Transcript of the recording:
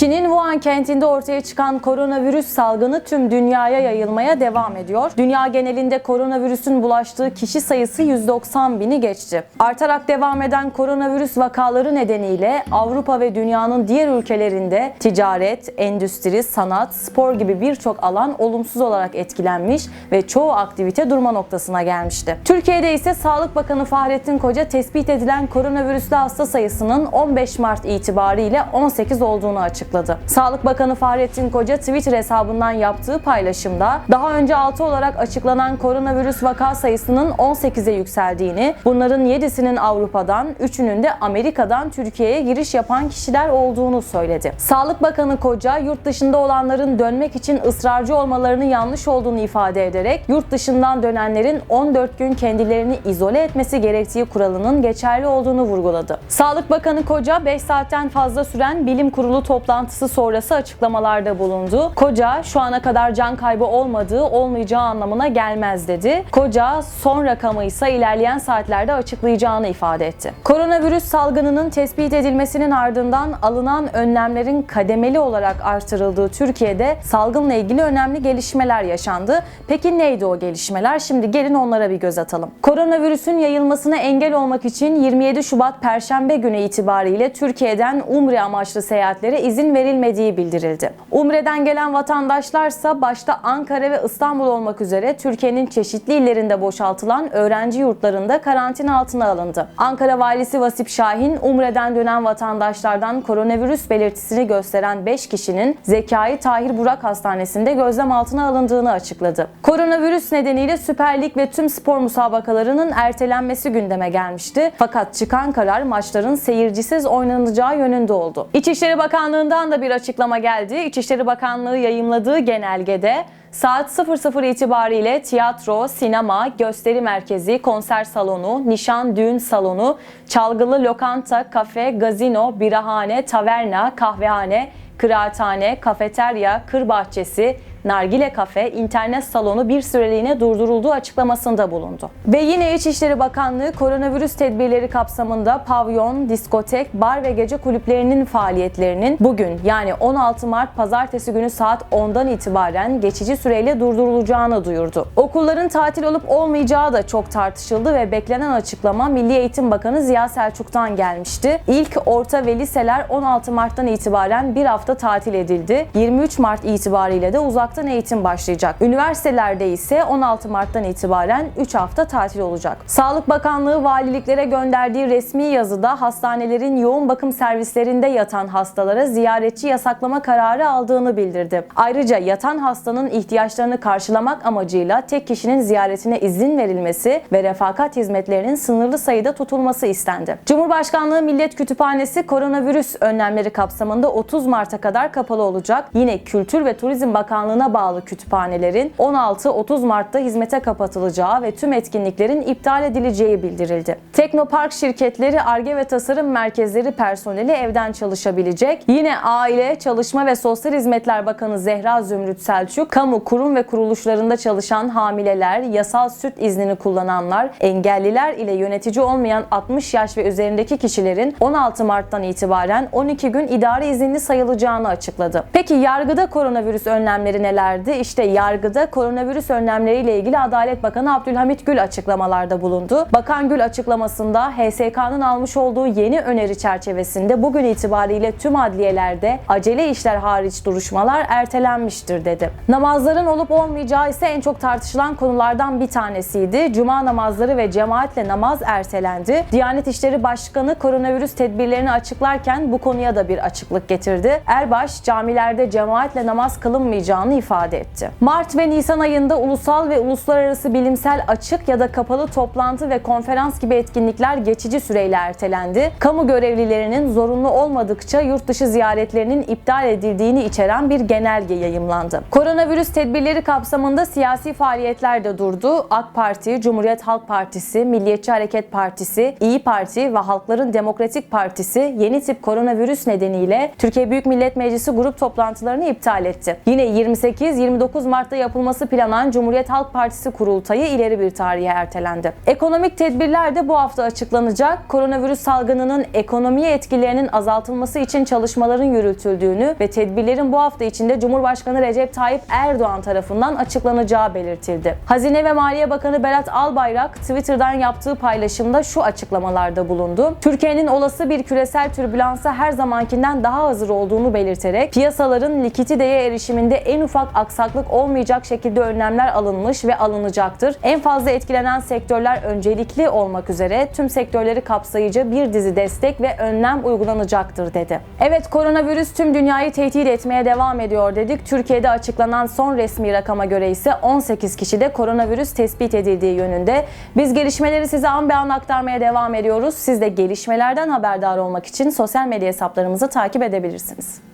Çin'in Wuhan kentinde ortaya çıkan koronavirüs salgını tüm dünyaya yayılmaya devam ediyor. Dünya genelinde koronavirüsün bulaştığı kişi sayısı 190 bini geçti. Artarak devam eden koronavirüs vakaları nedeniyle Avrupa ve dünyanın diğer ülkelerinde ticaret, endüstri, sanat, spor gibi birçok alan olumsuz olarak etkilenmiş ve çoğu aktivite durma noktasına gelmişti. Türkiye'de ise Sağlık Bakanı Fahrettin Koca tespit edilen koronavirüslü hasta sayısının 15 Mart itibariyle 18 olduğunu açıkladı. Sağlık Bakanı Fahrettin Koca Twitter hesabından yaptığı paylaşımda daha önce 6 olarak açıklanan koronavirüs vaka sayısının 18'e yükseldiğini, bunların 7'sinin Avrupa'dan, 3'ünün de Amerika'dan Türkiye'ye giriş yapan kişiler olduğunu söyledi. Sağlık Bakanı Koca yurt dışında olanların dönmek için ısrarcı olmalarının yanlış olduğunu ifade ederek yurt dışından dönenlerin 14 gün kendilerini izole etmesi gerektiği kuralının geçerli olduğunu vurguladı. Sağlık Bakanı Koca 5 saatten fazla süren bilim kurulu toplantısı sonrası açıklamalarda bulundu. Koca şu ana kadar can kaybı olmadığı olmayacağı anlamına gelmez dedi. Koca son rakamı ise ilerleyen saatlerde açıklayacağını ifade etti. Koronavirüs salgınının tespit edilmesinin ardından alınan önlemlerin kademeli olarak artırıldığı Türkiye'de salgınla ilgili önemli gelişmeler yaşandı. Peki neydi o gelişmeler? Şimdi gelin onlara bir göz atalım. Koronavirüsün yayılmasına engel olmak için 27 Şubat Perşembe günü itibariyle Türkiye'den Umre amaçlı seyahatlere izin verilmediği bildirildi. Umre'den gelen vatandaşlarsa başta Ankara ve İstanbul olmak üzere Türkiye'nin çeşitli illerinde boşaltılan öğrenci yurtlarında karantina altına alındı. Ankara Valisi Vasip Şahin, Umre'den dönen vatandaşlardan koronavirüs belirtisini gösteren 5 kişinin Zekai Tahir Burak Hastanesi'nde gözlem altına alındığını açıkladı. Koronavirüs nedeniyle Süper Lig ve tüm spor müsabakalarının ertelenmesi gündeme gelmişti. Fakat çıkan karar maçların seyircisiz oynanacağı yönünde oldu. İçişleri Bakanlığı'ndan da bir açıklama geldi. İçişleri Bakanlığı yayımladığı genelgede Saat 00 itibariyle tiyatro, sinema, gösteri merkezi, konser salonu, nişan düğün salonu, çalgılı lokanta, kafe, gazino, birahane, taverna, kahvehane, kıraathane, kafeterya, kır bahçesi, nargile kafe, internet salonu bir süreliğine durdurulduğu açıklamasında bulundu. Ve yine İçişleri Bakanlığı koronavirüs tedbirleri kapsamında pavyon, diskotek, bar ve gece kulüplerinin faaliyetlerinin bugün yani 16 Mart pazartesi günü saat 10'dan itibaren geçici süreyle durdurulacağını duyurdu. Okulların tatil olup olmayacağı da çok tartışıldı ve beklenen açıklama Milli Eğitim Bakanı Ziya Selçuk'tan gelmişti. İlk orta ve liseler 16 Mart'tan itibaren bir hafta tatil edildi. 23 Mart itibariyle de uzak uzaktan eğitim başlayacak. Üniversitelerde ise 16 Mart'tan itibaren 3 hafta tatil olacak. Sağlık Bakanlığı valiliklere gönderdiği resmi yazıda hastanelerin yoğun bakım servislerinde yatan hastalara ziyaretçi yasaklama kararı aldığını bildirdi. Ayrıca yatan hastanın ihtiyaçlarını karşılamak amacıyla tek kişinin ziyaretine izin verilmesi ve refakat hizmetlerinin sınırlı sayıda tutulması istendi. Cumhurbaşkanlığı Millet Kütüphanesi koronavirüs önlemleri kapsamında 30 Mart'a kadar kapalı olacak. Yine Kültür ve Turizm Bakanlığı'na bağlı kütüphanelerin 16-30 Mart'ta hizmete kapatılacağı ve tüm etkinliklerin iptal edileceği bildirildi. Teknopark şirketleri, ARGE ve tasarım merkezleri personeli evden çalışabilecek. Yine Aile, Çalışma ve Sosyal Hizmetler Bakanı Zehra Zümrüt Selçuk, kamu kurum ve kuruluşlarında çalışan hamileler, yasal süt iznini kullananlar, engelliler ile yönetici olmayan 60 yaş ve üzerindeki kişilerin 16 Mart'tan itibaren 12 gün idari izinli sayılacağını açıkladı. Peki yargıda koronavirüs önlemleri nelerdi? İşte yargıda koronavirüs önlemleriyle ilgili Adalet Bakanı Abdülhamit Gül açıklamalarda bulundu. Bakan Gül açıklamasında HSK'nın almış olduğu yeni öneri çerçevesinde bugün itibariyle tüm adliyelerde acele işler hariç duruşmalar ertelenmiştir dedi. Namazların olup olmayacağı ise en çok tartışılan konulardan bir tanesiydi. Cuma namazları ve cemaatle namaz ertelendi. Diyanet İşleri Başkanı koronavirüs tedbirlerini açıklarken bu konuya da bir açıklık getirdi. Erbaş camilerde cemaatle namaz kılınmayacağını ifade etti. Mart ve Nisan ayında ulusal ve uluslararası bilimsel açık ya da kapalı toplantı ve konferans gibi etkinlikler geçici süreyle ertelendi. Kamu görevlilerinin zorunlu olmadıkça yurt dışı ziyaretlerinin iptal edildiğini içeren bir genelge yayımlandı. Koronavirüs tedbirleri kapsamında siyasi faaliyetler de durdu. AK Parti, Cumhuriyet Halk Partisi, Milliyetçi Hareket Partisi, İyi Parti ve Halkların Demokratik Partisi yeni tip koronavirüs nedeniyle Türkiye Büyük Millet Meclisi grup toplantılarını iptal etti. Yine 28 28-29 Mart'ta yapılması planlanan Cumhuriyet Halk Partisi kurultayı ileri bir tarihe ertelendi. Ekonomik tedbirler de bu hafta açıklanacak. Koronavirüs salgınının ekonomiye etkilerinin azaltılması için çalışmaların yürütüldüğünü ve tedbirlerin bu hafta içinde Cumhurbaşkanı Recep Tayyip Erdoğan tarafından açıklanacağı belirtildi. Hazine ve Maliye Bakanı Berat Albayrak Twitter'dan yaptığı paylaşımda şu açıklamalarda bulundu. Türkiye'nin olası bir küresel türbülansa her zamankinden daha hazır olduğunu belirterek piyasaların likiditeye erişiminde en ufak aksaklık olmayacak şekilde önlemler alınmış ve alınacaktır. En fazla etkilenen sektörler öncelikli olmak üzere tüm sektörleri kapsayıcı bir dizi destek ve önlem uygulanacaktır dedi. Evet koronavirüs tüm dünyayı tehdit etmeye devam ediyor dedik. Türkiye'de açıklanan son resmi rakama göre ise 18 kişide koronavirüs tespit edildiği yönünde. Biz gelişmeleri size an be an aktarmaya devam ediyoruz. Siz de gelişmelerden haberdar olmak için sosyal medya hesaplarımızı takip edebilirsiniz.